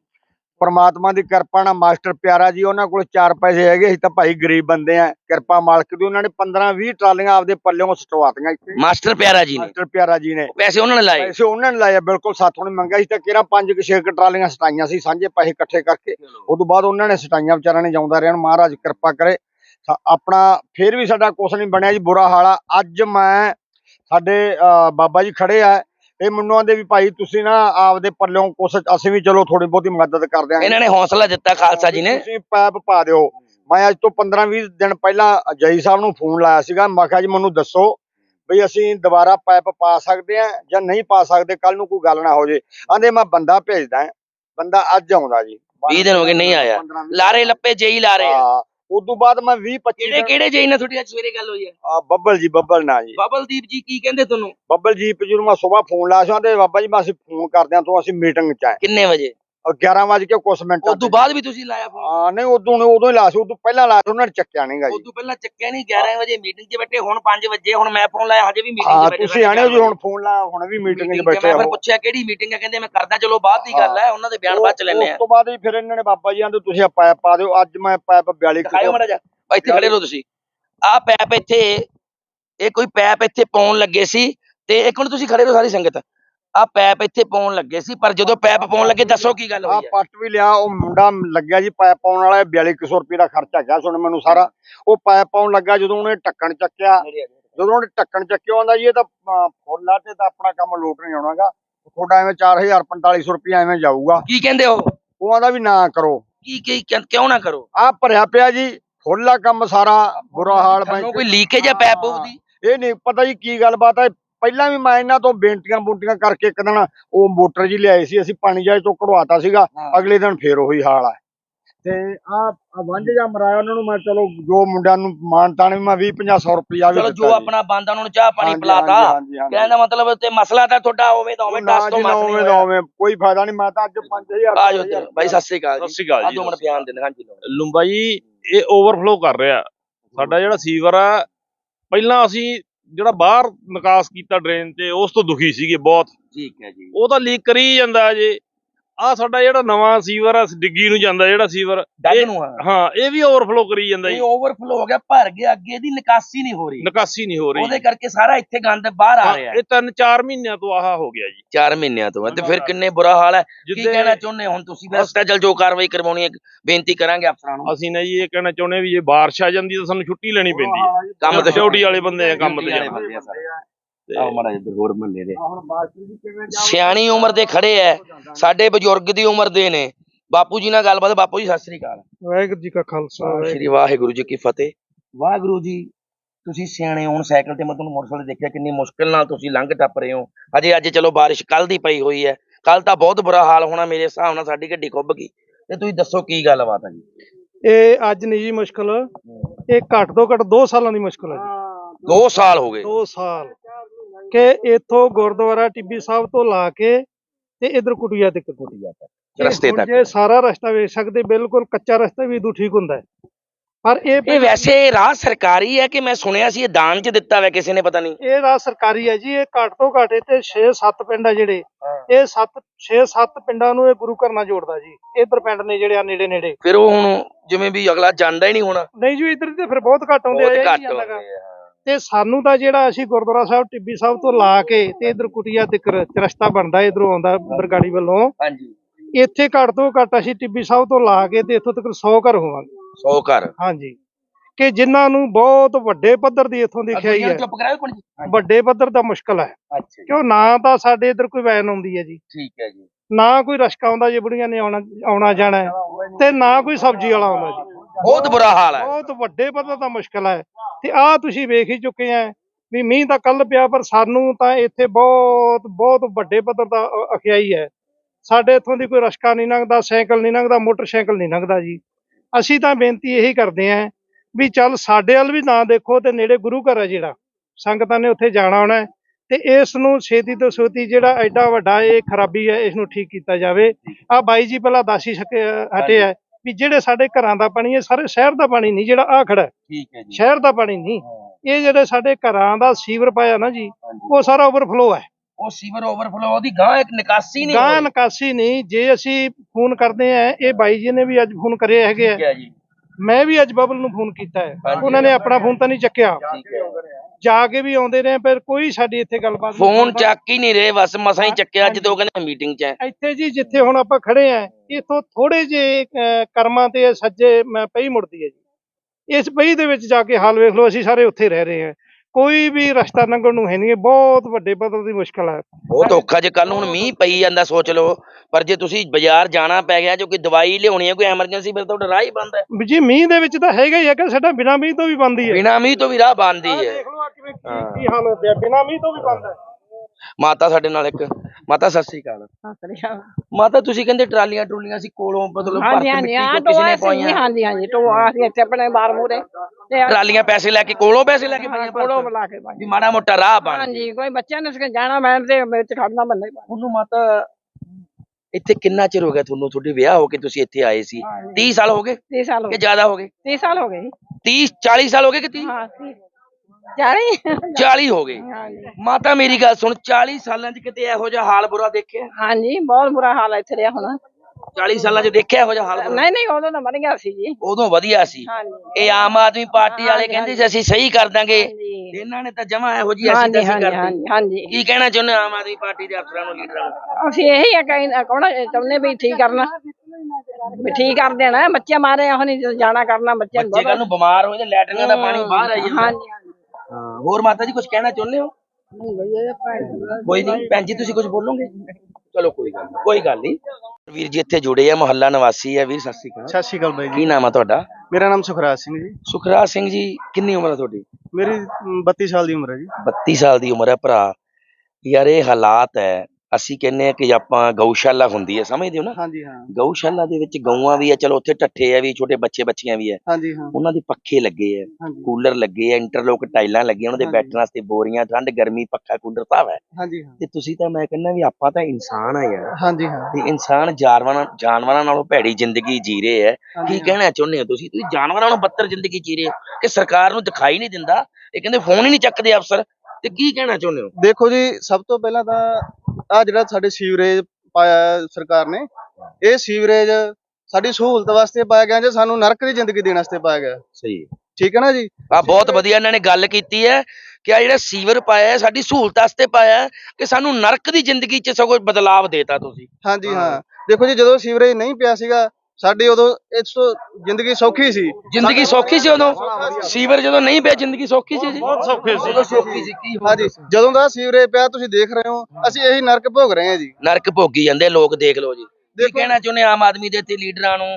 ਪਰਮਾਤਮਾ ਦੀ ਕਿਰਪਾ ਨਾਲ ਮਾਸਟਰ ਪਿਆਰਾ ਜੀ ਉਹਨਾਂ ਕੋਲ 4 ਪੈਸੇ ਹੈਗੇ ਅਸੀਂ ਤਾਂ ਭਾਈ ਗਰੀਬ ਬੰਦੇ ਆ। ਕਿਰਪਾ ਮਾਲਕ ਦੀ ਉਹਨਾਂ ਨੇ 15-20 ਟਰਾਲੀਆਂ ਆਪਦੇ ਪੱਲਿਓਂ ਸਟਵਾਤੀਆਂ ਇੱਥੇ। ਮਾਸਟਰ ਪਿਆਰਾ ਜੀ ਨੇ। ਮਾਸਟਰ ਪਿਆਰਾ ਜੀ ਨੇ। ਪੈਸੇ ਉਹਨਾਂ ਨੇ ਲਾਏ? ਪੈਸੇ ਉਹਨਾਂ ਨੇ ਲਾਏ ਬਿਲਕੁਲ ਸਾਥੋਂ ਨੇ ਮੰਗਿਆ ਸੀ ਤਾਂ ਕਿਹੜਾ ਪੰਜ ਕਿ ਛੇ ਕੁ ਟਰਾਲੀਆਂ ਸਟਾਈਆਂ ਸੀ ਸਾਂਝੇ ਪੈਸੇ ਇਕੱਠੇ ਕਰਕੇ। ਉਸ ਤੋਂ ਬਾਅਦ ਉਹਨਾਂ ਨੇ ਸਟਾਈਆਂ ਵਿਚਾਰਿਆਂ ਨੇ ਜਾਉਂਦਾ ਰਹਿਣ। ਮਹਾਰਾਜ ਕਿਰਪਾ ਕਰੇ। ਆਪਣਾ ਫੇਰ ਵੀ ਸਾਡਾ ਕੁਛ ਨਹੀਂ ਬਣਿਆ ਜੀ ਬੁਰਾ ਹਾਲ ਆ। ਅੱਜ ਮੈਂ ਸਾਡੇ ਬਾਬਾ ਜੀ ਖੜੇ ਆ ਇਹ ਮੈਨੂੰ ਆਂਦੇ ਵੀ ਭਾਈ ਤੁਸੀਂ ਨਾ ਆਪਦੇ ਪੱਲਿਓਂ ਕੁਛ ਅਸੀਂ ਵੀ ਚਲੋ ਥੋੜੀ ਬਹੁਤੀ ਮਦਦ ਕਰ ਦਿਆਂਗੇ। ਇਹਨਾਂ ਨੇ ਹੌਸਲਾ ਦਿੱਤਾ ਖਾਲਸਾ ਜੀ ਨੇ। ਤੁਸੀਂ ਪੈਪ ਪਾ ਦਿਓ। ਮੈਂ ਅੱਜ ਤੋਂ 15-20 ਦਿਨ ਪਹਿਲਾਂ ਜਈ ਸਾਹਿਬ ਨੂੰ ਫੋਨ ਲਾਇਆ ਸੀਗਾ। ਮੈਂ ਕਿਹਾ ਜੀ ਮੈਨੂੰ ਦੱਸੋ ਵੀ ਅਸੀਂ ਦੁਬਾਰਾ ਪਾਈਪ ਪਾ ਸਕਦੇ ਆ ਜਾਂ ਨਹੀਂ ਪਾ ਸਕਦੇ ਕੱਲ ਨੂੰ ਕੋਈ ਗੱਲ ਨਾ ਹੋ ਜੇ। ਆਂਦੇ ਮੈਂ ਬੰਦਾ ਭੇਜਦਾ। ਬੰਦਾ ਅੱਜ ਆਉਂਦਾ ਜੀ। 20 ਦਿਨ ਹੋ ਗਏ ਨਹੀਂ ਆਇਆ। 15-20 ਲਾਰੇ ਲੱਪੇ ਜੇਈ ਲਾ ਰਹੇ ਆ। ਹਾਂ ਉਦੋਂ ਬਾਅਦ ਮੈਂ 20 25 ਕਿਹੜੇ ਕਿਹੜੇ ਜੇਈ ਨਾਲ ਤੁਹਾਡੀ ਅੱਜ ਸਵੇਰੇ ਗੱਲ ਹੋਈ ਹੈ? ਆ ਬੱਬਲ ਜੀ ਬੱਬਲ ਨਾ ਜੀ। ਬਬਲਦੀਪ ਜੀ ਕੀ ਕਹਿੰਦੇ ਤੁਹਾਨੂੰ? ਬੱਬਲ ਜੀ ਜੀ ਨੂੰ ਮੈਂ ਸਵੇਰ ਫੋਨ ਲਾਇਆ ਸੀ ਆਂਦੇ ਬਾਬਾ ਜੀ ਮੈਂ ਅਸੀਂ ਫੋਨ ਕਰਦੇ ਹਾਂ ਤੋਂ ਅਸੀਂ ਮੀਟਿੰਗ ਚ ਆਏ। ਕਿੰਨੇ ਵਜੇ? ਔਰ 11 ਵਜੇ ਕੇ ਕੁਝ ਮਿੰਟਾਂ ਉਸ ਤੋਂ ਬਾਅਦ ਵੀ ਤੁਸੀਂ ਲਾਇਆ ਫੋਨ ਹਾਂ ਨਹੀਂ ਉਦੋਂ ਉਦੋਂ ਹੀ ਲਾਇਆ ਸੀ ਉਦੋਂ ਪਹਿਲਾਂ ਲਾਇਆ ਸੀ ਉਹਨਾਂ ਨੇ ਚੱਕਿਆ ਨਹੀਂਗਾ ਉਸ ਜੀ। ਤੋਂ ਪਹਿਲਾਂ ਚੱਕਿਆ ਨਹੀਂ 11 ਵਜੇ ਮੀਟਿੰਗ 'ਚ ਬੈਠੇ ਹੁਣ 5 ਵਜੇ ਹੁਣ ਮੈਂ ਫੋਨ ਲਾਇਆ ਹਜੇ ਵੀ ਮੀਟਿੰਗ 'ਚ ਬੈਠੇ ਤੁਸੀਂ ਆਣੇ ਹੋ ਜੀ ਹੁਣ ਫੋਨ ਲਾਇਆ ਹੁਣ ਵੀ ਮੀਟਿੰਗ 'ਚ ਬੈਠੇ ਮੈਂ ਹੋ ਪੁੱਛਿਆ ਕਿਹੜੀ ਮੀਟਿੰਗ ਹੈ ਕਹਿੰਦੇ ਮੈਂ ਕਰਦਾ ਚਲੋ ਬਾਅਦ ਦੀ ਗੱਲ ਹੈ। ਉਹਨਾਂ ਦੇ ਬਿਆਨ ਬਾਅਦ ਚ ਲੈਣੇ ਉਸ ਆ। ਤੋਂ ਬਾਅਦ ਹੀ ਫਿਰ ਇਹਨਾਂ ਨੇ ਬਾਬਾ ਜੀ ਆਂਦੇ ਤੁਸੀਂ ਆ ਪਾ ਦਿਓ ਅੱਜ ਮੈਂ ਪੈਪ 42 ਦਿਖਾਇਓ ਮਾੜਾ ਜਾ ਇੱਥੇ ਖੜੇ ਰਹੋ ਤੁਸੀਂ। ਆਹ ਪੈਪ ਇੱਥੇ ਇਹ ਕੋਈ ਪੈਪ ਇੱਥੇ ਪਾਉਣ ਲੱਗੇ ਸੀ ਤੇ ਇੱਕ ਮਿੰਟ ਤੁਸੀਂ ਖੜੇ ਰਹੋ ਸਾਰੀ ਸੰਗਤ। ਆਹ ਪੈਪ ਇੱਥੇ ਪਾਉਣ ਲੱਗੇ ਸੀ ਪਰ ਜਦੋਂ ਪੈਪ ਪਾਉਣ ਲੱਗੇ ਦੱਸੋ ਕੀ ਗੱਲ ਆ ਹੋਈ ਹੈ ਪੱਟ ਵੀ ਲਿਆ ਉਹ ਮੁੰਡਾ ਲੱਗਿਆ ਜੀ ਪੈਪ ਪਾਉਣ ਵਾਲਾ 4200 ਰੁਪਏ ਦਾ ਖਰਚਾ ਗਿਆ ਸੁਣ ਮੈਨੂੰ ਸਾਰਾ। ਉਹ ਪੈਪ ਪਾਉਣ ਲੱਗਾ ਜਦੋਂ ਉਹਨੇ ਢੱਕਣ ਚੱਕਿਆ। ਜਦੋਂ ਉਹਨੇ ਢੱਕਣ ਚੱਕਿਆ ਆਂਦਾ ਜੀ ਇਹ ਤਾਂ ਫੁੱਲਾਂ ਤੇ ਤਾਂ ਆਪਣਾ ਕੰਮ ਲੋਟ ਨਹੀਂ ਆਉਣਾਗਾ ਤੁਹਾਡਾ ਐਵੇਂ 4000 4500 ਰੁਪਏ ਐਵੇਂ ਜਾਊਗਾ। ਕੀ ਕਹਿੰਦੇ ਹੋ ਉਹ ਆਂਦਾ ਵੀ ਨਾ ਕਰੋ। ਕੀ ਕੀ ਕਿਉਂ- ਨਾ ਕਰੋ? ਆ ਭਰਿਆ ਪਿਆ ਜੀ ਫੁੱਲਾ ਕੰਮ ਸਾਰਾ ਬੁਰਾ ਹਾਲ ਬੈਂਕ ਕੋਈ ਲੀਕੇਜ ਹੈ ਪੈਪ ਉਹਦੀ? ਇਹ ਨਹੀਂ ਪਤਾ ਜੀ ਕੀ ਗੱਲਬਾਤ ਹੈ ਪਹਿਲਾਂ ਵੀ ਮੈਂ ਇਹਨਾਂ ਤੋਂ ਬੇਨਤੀਆਂ ਬੁੰਟੀਆਂ ਕਰਕੇ ਇੱਕ ਦਿਨ ਉਹ ਮੋਟਰ ਜੀ ਲਿਆਏ ਸੀ ਅਸੀਂ ਪਾਣੀ ਜਾਏ ਤੋਂ ਕਢਵਾਤਾ ਸੀਗਾ ਅਗਲੇ ਦਿਨ ਫੇਰ ਉਹੀ ਹਾਲ ਆ ਤੇ ਆ ਵੰਜ ਜਾਂ ਮਰਾਇਆ ਉਹਨਾਂ ਨੂੰ ਮੈਂ ਚਲੋ ਜੋ ਮੁੰਡਿਆਂ ਨੂੰ ਮਾਨਤਾਨ ਵੀ ਮੈਂ 20 50 100 ਰੁਪਿਆ ਵੀ ਚਲੋ ਦਿੱਤਾ ਜੋ ਜੀ। ਆਪਣਾ ਬੰਦਾ ਉਹਨਾਂ ਨੂੰ ਚਾਹ ਪਾਣੀ ਪਿਲਾਤਾ। ਕਹਿਣ ਦਾ ਮਤਲਬ ਤੇ ਮਸਲਾ ਤਾਂ ਤੁਹਾਡਾ ਹੋਵੇ ਤਾਂ ਹੋਵੇ ਨਾ ਟਸ ਤੋਂ ਜੀ, ਨਾ ਮਸ ਨਹੀਂ ਉਵੇਂ ਦਾ ਹੋਇਆ ਉਵੇਂ, ਕੋਈ ਫਾਇਦਾ ਨਹੀਂ ਮੈਂ ਤਾਂ ਅੱਜ 5000 ਆ ਜਾਓ ਬਾਈ ਸਤਿ ਸ੍ਰੀ ਅਕਾਲ ਸਤਿ ਜੀ ਸ਼੍ਰੀ ਅਕਾਲ ਆ ਜੀ ਦੋ ਮਿੰਟ ਬਿਆਨ ਦੇਣ ਹਾਂਜੀ। ਲੁੰਬਾ ਜੀ ਇਹ ਓਵਰਫਲੋ ਕਰ ਰਿਹਾ ਸਾਡਾ ਜਿਹੜਾ ਸੀਵਰ ਆ ਪਹਿਲਾਂ ਅਸੀਂ ਜਿਹੜਾ ਬਾਹਰ ਨਿਕਾਸ ਕੀਤਾ ਡਰੇਨ ਤੇ ਉਸ ਤੋਂ ਦੁਖੀ ਸੀਗੇ ਬਹੁਤ। ਠੀਕ ਹੈ ਜੀ। ਉਹ ਤਾਂ ਲੀਕ ਕਰੀ ਜਾਂਦਾ ਜੇ। ਆ ਸਾਡਾ ਜਿਹੜਾ ਨਵਾਂ ਸੀਵਰ ਆ ਡਿੱਗੀ ਨੂੰ ਜਾਂਦਾ ਜਿਹੜਾ ਸੀਵਰ ਡੱਗ ਇਹ- ਨੂੰ ਹਾਂ ਹਾਂ ਇਹ ਵੀ ਓਵਰਫਲੋ ਕਰੀ ਜਾਂਦਾ ਇਹ ਓਵਰਫਲੋ ਹੋ ਗਿਆ ਭਰ ਗਿਆ ਅੱਗੇ ਇਹਦੀ ਨਿਕਾਸੀ ਨਹੀਂ ਹੋ ਰਹੀ। ਨਿਕਾਸੀ ਨਹੀਂ ਹੋ ਰਹੀ ਉਹਦੇ ਕਰਕੇ ਸਾਰਾ ਇੱਥੇ ਗੰਦ ਬਾਹਰ ਆ ਹਾਂ, ਰਿਹਾ ਇਹ ਤਿੰਨ ਚਾਰ ਮਹੀਨਿਆਂ ਤੋਂ ਆਹ ਹੋ ਗਿਆ ਜੀ। 4 ਮਹੀਨਿਆਂ ਤੋਂ ਹੈ ਤੇ ਫਿਰ ਕਿੰਨੇ ਬੁਰਾ ਹਾਲ ਹੈ? ਕੀ ਜਿੱਦੇ ਕਹਿਣਾ ਚਾਹੁੰਦੇ ਹੁਣ ਤੁਸੀਂ? ਫਿਰ ਸਟੇਜਲ ਜੋ ਕਾਰਵਾਈ ਕਰਵਾਉਣੀ ਹੈ ਬੇਨਤੀ ਕਰਾਂਗੇ ਅਫਸਰਾਂ ਨੂੰ। ਅਸੀਂ ਨਾ ਜੀ ਇਹ ਕਹਿਣਾ ਚਾਹੁੰਦੇ ਵੀ ਜੇ ਬਾਰਿਸ਼ ਆ ਜਾਂਦੀ ਤਾਂ ਸਾਨੂੰ ਛੁੱਟੀ ਲੈਣੀ ਪੈਂਦੀ ਹੈ। ਕੰਮ ਤੇ ਸਿਕਿਉਰਿਟੀ ਵਾਲੇ ਬੰਦੇ ਆ ਕੰਮ ਤੇ ਜਾਣਾ। ਤੇ ਆਹ ਮਾੜਾ ਜਿਹਾ ਹੋਰ ਮਹੱਲੇ ਦੇ। ਹੁਣ ਮਾਸਟਰ ਜੀ ਕਿਵੇਂ ਸਿਆਣੀ ਉਮਰ ਦੇ ਖੜੇ ਐ। ਸਾਡੇ ਬਜ਼ੁਰਗ ਦੀ ਉਮਰ ਦੇ ਨੇ। ਬਾਪੂ ਜੀ ਨਾਲ ਗੱਲਬਾਤ ਬਾਪੂ ਜੀ ਸਤਿ ਸ੍ਰੀ ਅਕਾਲ। ਵਾਹਿਗੁਰੂ ਜੀ ਕਾ ਖਾਲਸਾ ਵਾਹਿਗੁਰੂ ਸ੍ਰੀ ਵਾਹਿਗੁਰੂ ਜੀ ਕੀ ਫਤਿਹ। ਵਾਹਿਗੁਰੂ ਜੀ ਤੁਸੀਂ ਸਿਆਣੇ ਹੋ ਸਾਈਕਲ ਤੇ ਮੈਂ ਤੁਹਾਨੂੰ ਮੋਟਰਸਾਈਕਲ ਤੇ ਦੇਖਿਆ ਕਿੰਨੀ ਮੁਸ਼ਕਿਲ ਨਾਲ ਤੁਸੀਂ ਲੰਘ ਟੱਪ ਰਹੇ ਹੋ। ਅਜੇ ਅੱਜ ਚਲੋ ਬਾਰਿਸ਼ ਕੱਲ ਦੀ ਪਈ ਹੋਈ ਹੈ ਕੱਲ ਤਾਂ ਬਹੁਤ ਬੁਰਾ ਹਾਲ ਹੋਣਾ ਮੇਰੇ ਹਿਸਾਬ ਨਾਲ ਸਾਡੀ ਗੱਡੀ ਖੁੱਭ ਗਈ। ਤੇ ਤੁਸੀਂ ਦੱਸੋ ਕੀ ਗੱਲਬਾਤ ਹੈ ਜੀ? ਇਹ ਅੱਜ ਨਹੀਂ ਜੀ ਮੁਸ਼ਕਲ। ਇਹ ਘੱਟ ਤੋਂ ਘੱਟ 2 ਸਾਲਾਂ ਦੀ ਮੁਸ਼ਕਲ ਹੈ ਜੀ। 2 ਸਾਲ ਹੋ ਗਏ। 2 ਸਾਲ। ਕਿ ਇਥੋਂ ਗੁਰਦੁਆਰਾ ਟਿੱਬੀ ਸਾਹਿਬ ਤੋਂ ਲਾ ਕੇ ਤੇ ਇਧਰ ਕੁਟੀਆ ਤੱਕ ਕੁਟੀਆ ਤੱਕ। ਰਸਤੇ ਤੱਕ। ਜੇ ਸਾਰਾ ਰਸਤਾ ਵੇਖ ਸਕਦੇ ਬਿਲਕੁਲ ਕੱਚਾ ਰਸਤਾ ਵੀ ਇਦੋਂ ਠੀਕ ਹੁੰਦਾ ਪਰ ਇਹ ਇਹ ਵੈਸੇ ਰਾਹ ਸਰਕਾਰੀ ਹੈ ਕਿ ਮੈਂ ਸੁਣਿਆ ਸੀ ਇਹ ਦਾਨ ਚ ਦਿੱਤਾ ਹੋਇਆ ਕਿਸੇ ਨੇ ਪਤਾ ਨਹੀਂ। ਇਹ ਰਾਹ ਸਰਕਾਰੀ ਹੈ ਜੀ ਇਹ ਘੱਟ ਤੋਂ ਘੱਟ ਇੱਥੇ 6-7 ਪਿੰਡ ਆ ਜਿਹੜੇ। ਇਹ 7 6-7 ਪਿੰਡਾਂ ਨੂੰ ਇਹ ਗੁਰੂ ਘਰ ਨਾਲ ਜੋੜਦਾ ਜੀ। ਇਧਰ ਪਿੰਡ ਨੇ ਜਿਹੜੇ ਆ ਨੇੜੇ ਨੇੜੇ ਫਿਰ ਉਹ ਹੁਣ ਜਿਵੇਂ ਵੀ ਅਗਲਾ ਜਾਂਦਾ ਹੀ ਨਹੀਂ ਹੁਣ। ਨਹੀਂ ਜੀ ਇਧਰ ਤੇ ਫਿਰ ਬਹੁਤ ਘੱਟ ਆਉਂਦੇ ਆ ਬਹੁਤ ਇਹ ਘੱਟ। ਹੁੰਦੇ ਆ ਤੇ ਸਾਨੂੰ ਤਾਂ ਜਿਹੜਾ ਅਸੀਂ ਗੁਰਦੁਆਰਾ ਸਾਹਿਬ ਟਿੱਬੀ ਸਾਹਿਬ ਤੋਂ ਲਾ ਕੇ ਤੇ ਇਧਰ ਕੁਟੀਆ ਤੱਕ ਰਸਤਾ ਬਣਦਾ ਇਧਰੋਂ ਆਉਂਦਾ ਬਰਗਾੜੀ ਵੱਲੋਂ। ਹਾਂਜੀ। ਇੱਥੇ ਘੱਟ ਤੋਂ ਘੱਟ ਅਸੀਂ ਟਿੱਬੀ ਸਾਹਿਬ ਤੋਂ ਲਾ ਕੇ ਤੇ ਇੱਥੋਂ ਤੱਕ 100 ਘਰ ਹੋਵਾਂਗੇ। 100 ਘਰ? ਹਾਂਜੀ। ਕਿ ਜਿਨ੍ਹਾਂ ਨੂੰ ਬਹੁਤ ਵੱਡੇ ਪੱਧਰ ਦੀ ਇੱਥੋਂ ਦੀ ਹੈ ਜੀ ਵੱਡੇ ਪੱਧਰ ਦਾ ਮੁਸ਼ਕਲ ਹੈ। ਕਿਉਂ ਨਾ ਤਾਂ ਸਾਡੇ ਇਧਰ ਕੋਈ ਵੈਨ ਆਉਂਦੀ ਹੈ ਜੀ। ਠੀਕ ਹੈ ਜੀ। ਨਾ ਕੋਈ ਰਸ਼ਕਾ ਆਉਂਦਾ ਜੇ ਬੁੜੀਆਂ ਨੇ ਆਉਣਾ ਆਉਣਾ ਜਾਣਾ ਹੈ। ਤੇ ਨਾ ਕੋਈ ਸਬਜ਼ੀ ਵਾਲਾ ਆਉਂਦਾ ਜੀ। ਬਹੁਤ ਬੁਰਾ ਹਾਲ ਹੈ। ਬਹੁਤ ਵੱਡੇ ਪੱਧਰ ਦਾ ਮੁਸ਼ਕਲ ਹੈ। ਤੇ ਆਹ ਤੁਸੀਂ ਵੇਖ ਹੀ ਚੁੱਕੇ ਆ ਵੀ ਮੀਂਹ ਤਾਂ ਕੱਲ ਪਿਆ, ਪਰ ਸਾਨੂੰ ਤਾਂ ਇੱਥੇ ਬਹੁਤ ਬਹੁਤ ਵੱਡੇ ਪੱਧਰ ਦਾ ਅਖਿਆਈ ਹੈ। ਸਾਡੇ ਇੱਥੋਂ ਦੀ ਕੋਈ ਰਸ਼ਕਾ ਨਹੀਂ ਲੰਘਦਾ, ਸਾਈਕਲ ਨਹੀਂ ਲੰਘਦਾ, ਮੋਟਰਸਾਈਕਲ ਨਹੀਂ ਲੰਘਦਾ ਜੀ। ਅਸੀਂ ਤਾਂ ਬੇਨਤੀ ਇਹੀ ਕਰਦੇ ਆਂ ਵੀ ਚੱਲ ਸਾਡੇ ਵੱਲ ਵੀ ਨਾ ਦੇਖੋ ਤੇ ਨੇੜੇ ਗੁਰੂ ਘਰ ਹੈ ਜਿਹੜਾ। ਸੰਗਤਾਂ ਨੇ ਉੱਥੇ ਜਾਣਾ ਹੋਣਾ ਹੈ ਤੇ ਇਸ ਨੂੰ ਛੇਤੀ ਤੋਂ ਛੇਤੀ ਜਿਹੜਾ ਐਡਾ ਵੱਡਾ ਇਹ ਖਰਾਬੀ ਹੈ, ਇਸ ਨੂੰ ਠੀਕ ਕੀਤਾ ਜਾਵੇ। ਆ ਬਾਈ ਜੀ ਪਹਿਲਾਂ ਦੱਸ ਹੀ ਸਕੇ ਹਟੇ ਹੈ ਵੀ ਜਿਹੜੇ ਸਾਡੇ ਘਰਾਂ ਦਾ ਪਾਣੀ ਹੈ ਸਾਰੇ ਸ਼ਹਿਰ ਦਾ ਪਾਣੀ ਨਹੀਂ ਜਿਹੜਾ ਆ ਖੜਾ ਹੈ, ਠੀਕ ਹੈ ਜੀ। ਸ਼ਹਿਰ ਦਾ ਪਾਣੀ ਨਹੀਂ। ਇਹ ਜਿਹੜੇ ਸਾਡੇ ਘਰਾਂ ਦਾ ਸੀਵਰ ਪਾਇਆ ਨਾ ਜੀ ਉਹ ਸਾਰਾ ਓਵਰਫਲੋ ਹੈ। ਉਹ ਸੀਵਰ ਓਵਰਫਲੋ ਉਹਦੀ ਗਾਂ ਇੱਕ ਨਿਕਾਸੀ ਨਹੀਂ ਗਾਂ। ਨਿਕਾਸੀ ਨਹੀਂ। ਜੇ ਅਸੀਂ ਫੋਨ ਕਰਦੇ ਆ ਇਹ ਬਾਈ ਜੀ ਨੇ ਵੀ ਅੱਜ ਫੋਨ ਕਰੇ ਹੈਗੇ ਆ। ਮੈਂ ਵੀ ਅੱਜ ਬਬਲ ਨੂੰ ਫੋਨ ਕੀਤਾ ਹੈ। ਉਹਨਾਂ ਨੇ ਆਪਣਾ ਫੋਨ ਤਾਂ ਨਹੀਂ ਚੱਕਿਆ। ਠੀਕ ਹੈ। ਜਾ ਕੇ ਵੀ ਆਉਂਦੇ ਰਹੇ ਪਰ ਕੋਈ ਸਾਡੀ ਇੱਥੇ ਗੱਲਬਾਤ ਨਹੀਂ ਫੋਨ ਕਰਦਾ। ਚੱਕ ਹੀ ਨਹੀਂ ਰਹੇ ਬਸ ਮਸਾਂ ਹੀ ਚੱਕਿਆ ਜਦੋਂ ਕਹਿੰਦੇ ਮੀਟਿੰਗ 'ਚ ਹੈ। ਇੱਥੇ ਜੀ ਜਿੱਥੇ ਹੁਣ ਆਪਾਂ ਖੜੇ ਆ ਇਥੋਂ ਥੋੜੇ ਜੇ ਕਰਮਾਂ ਤੇ ਸੱਜੇ ਮੈਂ ਪਈ ਮੁੜਦੀ ਹੈ ਜੀ। ਇਸ ਪਈ ਦੇ ਵਿੱਚ ਜਾ ਕੇ ਹਾਲ ਵੇਖ ਲਓ ਅਸੀਂ ਸਾਰੇ ਉੱਥੇ ਰਹਿ ਰਹੇ ਹਾਂ। ਕੋਈ ਵੀ ਰਸਤਾ ਲੰਘਣ ਨੂੰ ਹੈ ਨਹੀਂ ਬਹੁਤ ਵੱਡੇ ਪੱਧਰ ਦੀ ਮੁਸ਼ਕਲ ਹੈ। ਬਹੁਤ ਔਖਾ ਜੇ ਕੱਲ ਹੁਣ ਮੀਂਹ ਪਈ ਜਾਂਦਾ ਸੋਚ ਲਓ। ਪਰ ਜੇ ਤੁਸੀਂ ਬਾਜ਼ਾਰ ਜਾਣਾ ਪੈ ਗਿਆ ਜੋ ਕੋਈ ਦਵਾਈ ਲਿਆਉਣੀ ਹੈ ਕੋਈ ਐਮਰਜੈਂਸੀ ਫਿਰ ਤੁਹਾਡਾ ਰਾਹ ਹੀ ਬੰਦ ਹੈ। ਵੀ ਜੀ ਮੀਂਹ ਦੇ ਵਿੱਚ ਤਾਂ ਹੈਗਾ ਹੀ ਹੈ ਕਿ ਸਾਡਾ ਬਿਨਾਂ ਮੀਂਹ ਤੋਂ ਵੀ ਬੰਦ ਹੀ। ਹੈ ਬਿਨਾ ਮੀਂਹ ਤੋਂ ਵੀ ਰਾਹ ਬੰਦ ਹੀ ਹੈ। ਦੇਖ ਲਓ ਆਹ ਕਿਵੇਂ ਕੀ ਕੀ ਹਾਲ ਹੋ ਗਿਆ ਬਿਨਾਂ ਮੀਂਹ ਤੋਂ ਵੀ ਬੰਦ ਹੈ। ਮਾਤਾ ਸਾਡੇ ਨਾਲ ਇੱਕ ਮਾਤਾ ਸਤਿ ਸ੍ਰੀ ਅਕਾਲ। ਮਾਤਾ ਤੁਸੀਂ ਕਹਿੰਦੇ ਟਰਾਲੀਆਂ ਟਰੂਲੀਆਂ ਸੀ ਕੋਲੋਂ ਮਤਲਬ ਭਰਤ ਹਾਂਜੀ ਹਾਂਜੀ ਮਿੱਟੀ ਹਾਂ ਕੋ ਕਿਸੇ ਨੇ ਟੋਆ ਸੀ ਪਾਈਆਂ ਹਾਂਜੀ ਹਾਂਜੀ ਟੋਆ ਸੀ ਇੱਥੇ ਆਪਣੇ ਬਾਰ ਮੂਰੇ ਤੇ ਟਰਾਲੀਆਂ ਪੈਸੇ ਲੈ ਕੇ ਕੋਲੋਂ ਪੈਸੇ ਲੈ ਕੇ ਪਾਈਆਂ ਕੋਲੋਂ? ਬੁਲਾ ਕੇ ਵੀ ਮਾੜਾ ਮੋਟਾ ਰਾਹ ਬਣ ਹਾਂਜੀ ਕੋਈ ਬੱਚਿਆਂ ਨੇ ਸਕੇ ਜਾਣਾ ਮੈਂ ਤੇ ਵਿੱਚ ਖੜਨਾ ਪਾਣੀ। ਉਹਨੂੰ ਮਾਤਾ ਇੱਥੇ ਕਿੰਨਾ ਚਿਰ ਹੋ ਗਿਆ ਤੁਹਾਨੂੰ ਤੁਹਾਡੇ ਵਿਆਹ ਹੋ ਕੇ ਤੁਸੀਂ ਇੱਥੇ ਆਏ ਸੀ? 30 ਸਾਲ ਹੋ ਗਏ ਤੀਹ ਸਾਲ ਹੋ ਕਿ ਗਏ। ਜ਼ਿਆਦਾ ਹੋ ਗਏ? 30 ਸਾਲ ਹੋ ਗਏ। ਜੀ। 30 40 ਸਾਲ ਹੋ ਗਏ ਕਿ 30 ਹਾਂ ਤੀਹ। ਚਾਲੀ? 40 ਹੋ ਗਏ। ਹਾਂਜੀ। ਮਾਤਾ ਮੇਰੀ ਗੱਲ ਸੁਣ 40 ਸਾਲਾਂ 'ਚ ਕਿਤੇ ਇਹੋ ਜਿਹਾ ਹਾਲ ਬੁਰਾ ਦੇਖਿਆ? ਹਾਂਜੀ ਬਹੁਤ ਬੁਰਾ ਹਾਲ ਹੈ ਇੱਥੇ ਰਿਹਾ ਹੁਣ। 40 ਸਾਲਾਂ 'ਚ ਦੇਖਿਆ ਇਹੋ ਜਿਹਾ ਹਾਲ ਬੁਰਾ? ਨਹੀਂ ਨਹੀਂ ਉਦੋਂ ਤਾਂ ਮਰ ਗਿਆ ਸੀ ਜੀ। ਉਦੋਂ ਵਧੀਆ ਸੀ। ਹਾਂਜੀ। ਇਹ ਆਮ ਆਦਮੀ ਪਾਰਟੀ ਵਾਲੇ ਕਹਿੰਦੇ ਸੀ ਅਸੀਂ ਸਹੀ ਕਰ ਦਾਂਗੇ। ਹਾਂਜੀ। ਇਹਨਾਂ ਨੇ ਤਾਂ ਜਮਾ ਇਹੋ ਜੀ ਅਸੀਂ ਤਾਂ ਹਾਂਜੀ ਕਰਦੇ ਹਾਂਜੀ ਹਾਂਜੀ। ਕੀ ਕਹਿਣਾ ਚਾਹੁੰਦੇ ਹੋ ਆਮ ਆਦਮੀ ਪਾਰਟੀ ਦੇ ਅਫਸਰਾਂ ਨੂੰ ਲੀਡਰਾਂ ਨੂੰ? ਅਸੀਂ ਇਹੀ ਆ ਕਹਿਣਾ ਕਹਣਾ ਚਾਹੁੰਦੇ ਵੀ ਠੀਕ ਕਰਨਾ। ਵੀ ਠੀਕ ਕਰ ਦੇਣਾ। ਬੱਚੇ ਮਾਰੇ ਉਹ ਨਹੀਂ ਜਾਣਾ ਕਰਨਾ ਬੱਚੇ ਕੱਲ ਨੂੰ ਬਿਮਾਰ ਹੋ ਜਾਂਦੇ ਲੈਟਰਿੰਗਾਂ ਦਾ ਪਾਣੀ ਬਾਹਰ ਆਈ ਜਾਂਦਾ। ਹਾਂਜੀ ਹੋਰ ਮਾਤਾ ਜੀ ਕੁਝ ਕਹਿਣਾ ਚਾਹੁੰਦੇ ਹੋ? ਕੋਈ ਨਹੀਂ ਭੈਣ ਜੀ ਤੁਸੀਂ ਕੁਝ ਬੋਲੋਗੇ? ਚਲੋ ਕੋਈ ਗੱਲ ਨਹੀਂ ਕੋਈ ਗੱਲ ਨਹੀਂ। ਵੀਰ ਜੀ ਇੱਥੇ ਜੁੜੇ ਆ ਮੁਹੱਲਾ ਨਿਵਾਸੀ ਆ। ਵੀਰ ਸਤਿ ਸ਼੍ਰੀ ਅਕਾਲ। ਸਤਿ ਸ਼੍ਰੀ ਅਕਾਲ ਬਾਈ ਕੀ ਨਾਮ ਆ ਤੁਹਾਡਾ? ਮੇਰਾ ਨਾਮ ਸੁਖਰਾਜ ਸਿੰਘ ਜੀ। ਸੁਖਰਾਜ ਸਿੰਘ ਜੀ ਕਿੰਨੀ ਉਮਰ ਆ ਤੁਹਾਡੀ? ਮੇਰੀ 32 ਸਾਲ ਦੀ ਉਮਰ ਹੈ ਜੀ। 32 ਸਾਲ ਦੀ ਉਮਰ ਹੈ ਭਰਾ। ਯਾਰ ਇਹ ਹਾਲਾਤ ਹੈ ਅਸੀਂ ਕਹਿੰਨੇ ਆ ਕਿ ਆਪਾਂ ਗਊਸ਼ਾਲਾ ਹੁੰਦੀ ਹੈ ਸਮਝਦੇ ਹੋ ਨਾ? ਹਾਂਜੀ ਹਾਂ। ਗਊਸ਼ਾਲਾ ਦੇ ਵਿੱਚ ਗਊਆਂ ਵੀ ਆ ਚਲੋ ਉੱਥੇ ਠੱਠੇ ਆ ਵੀ ਛੋਟੇ ਬੱਚੇ ਬੱਚੀਆਂ ਵੀ ਆ ਹਾਂਜੀ ਹਾਂ। ਉਹਨਾਂ ਦੇ ਪੱਖੇ ਲੱਗੇ ਆ ਹਾਂਜੀ। ਕੂਲਰ ਲੱਗੇ ਆ ਇੰਟਰਲੋਕ ਟਾਈਲਾਂ ਲੱਗੀਆਂ ਉਹਨਾਂ ਦੇ ਹਾਂਜੀ। ਬੈਠਣ ਵਾਸਤੇ ਬੋਰੀਆਂ ਠੰਡ ਗਰਮੀ ਪੱਖਾ ਕੂਲਰ ਸਭ ਹੈ। ਹਾਂਜੀ ਹਾਂ। ਤੇ ਤੁਸੀਂ ਤਾਂ ਮੈਂ ਕਹਿੰਦਾ ਵੀ ਆਪਾਂ ਤਾਂ ਇਨਸਾਨ ਆ ਯਾਰ। ਹਾਂਜੀ ਹਾਂ। ਤੇ ਇਨਸਾਨ ਜਾਨਵਰਾਂ ਜਾਨਵਰਾਂ ਨਾਲੋਂ ਭੈੜੀ ਜ਼ਿੰਦਗੀ ਜੀ ਰਹੇ ਆ। ਕੀ ਕਹਿਣਾ ਚਾਹੁੰਦੇ ਹੋ ਤੁਸੀਂ? ਤੁਸੀਂ ਜਾਨਵਰਾਂ ਨਾਲੋਂ ਬੱਤਰ ਜ਼ਿੰਦਗੀ ਜੀ ਰਹੇ ਹੋ ਕਿ ਸਰਕਾਰ ਨੂੰ ਦਿਖਾਈ ਨਹੀਂ ਦਿੰਦਾ? ਇਹ ਕਹਿੰਦੇ ਫੋਨ ਹੀ ਨਹੀਂ ਚੱਕਦੇ ਅਫਸਰ। ਤੇ ਕੀ ਕਹਿਣਾ ਚਾਹੁੰਦੇ ਹੋ? ਦੇਖੋ ਜੀ ਸਭ ਤੋਂ ਪਹਿਲਾਂ ਤਾਂ ਆ ਜਿਹੜਾ ਸਾਡੇ ਸੀਵਰੇਜ ਪਾਇਆ ਸਰਕਾਰ ਨੇ ਇਹ ਸੀਵਰੇਜ ਸਾਡੀ ਸਹੂਲਤ ਵਾਸਤੇ ਪਾਇਆ ਗਿਆ ਜੇ ਸਾਨੂੰ ਨਰਕ ਦੀ ਜ਼ਿੰਦਗੀ ਦੇਣ ਵਾਸਤੇ ਪਾਇਆ ਗਿਆ? ਸਹੀ ਠੀਕ ਹੈ ਨਾ ਜੀ? ਆ ਬਹੁਤ ਵਧੀਆ ਇਹਨਾਂ ਨੇ ਗੱਲ ਕੀਤੀ ਹੈ ਕਿ ਆ ਜਿਹੜਾ ਸੀਵਰ ਪਾਇਆ ਹੈ ਸਾਡੀ ਸਹੂਲਤ ਵਾਸਤੇ ਪਾਇਆ ਹੈ ਕਿ ਸਾਨੂੰ ਨਰਕ ਦੀ ਜ਼ਿੰਦਗੀ 'ਚ ਸਗੋਂ ਬਦਲਾਵ ਦੇਤਾ ਤੁਸੀਂ। ਹਾਂਜੀ ਹਾਂ। ਦੇਖੋ ਜੀ ਜਦੋਂ ਸੀਵਰੇਜ ਨਹੀਂ ਪਿਆ ਸੀਗਾ ਸਾਡੀ ਉਦੋਂ ਇਸ ਤੋਂ ਜ਼ਿੰਦਗੀ ਸੌਖੀ ਸੀ। ਜ਼ਿੰਦਗੀ ਸੌਖੀ ਸੀ ਉਦੋਂ? ਸੀਵਰ ਜਦੋਂ ਨਹੀਂ ਪਿਆ ਜ਼ਿੰਦਗੀ ਸੌਖੀ ਸੀ ਜੀ? ਬਹੁਤ ਸੌਖੇ ਸੀ। ਉਦੋਂ ਸੌਖੀ ਸੀ ਕੀ? ਹਾਂਜੀ ਜਦੋਂ ਦਾ ਸੀਵਰੇਜ ਪਿਆ ਤੁਸੀਂ ਦੇਖ ਰਹੇ ਹੋ ਅਸੀਂ ਇਹੀ ਨਰਕ ਭੋਗ ਰਹੇ ਹਾਂ ਜੀ। ਨਰਕ ਭੋਗੀ ਜਾਂਦੇ ਲੋਕ ਦੇਖ ਲਓ ਜੀ। ਕੀ ਕਹਿਣਾ ਚਾਹੁੰਦੇ ਆਮ ਆਦਮੀ ਦੇ ਤੇ ਲੀਡਰਾਂ ਨੂੰ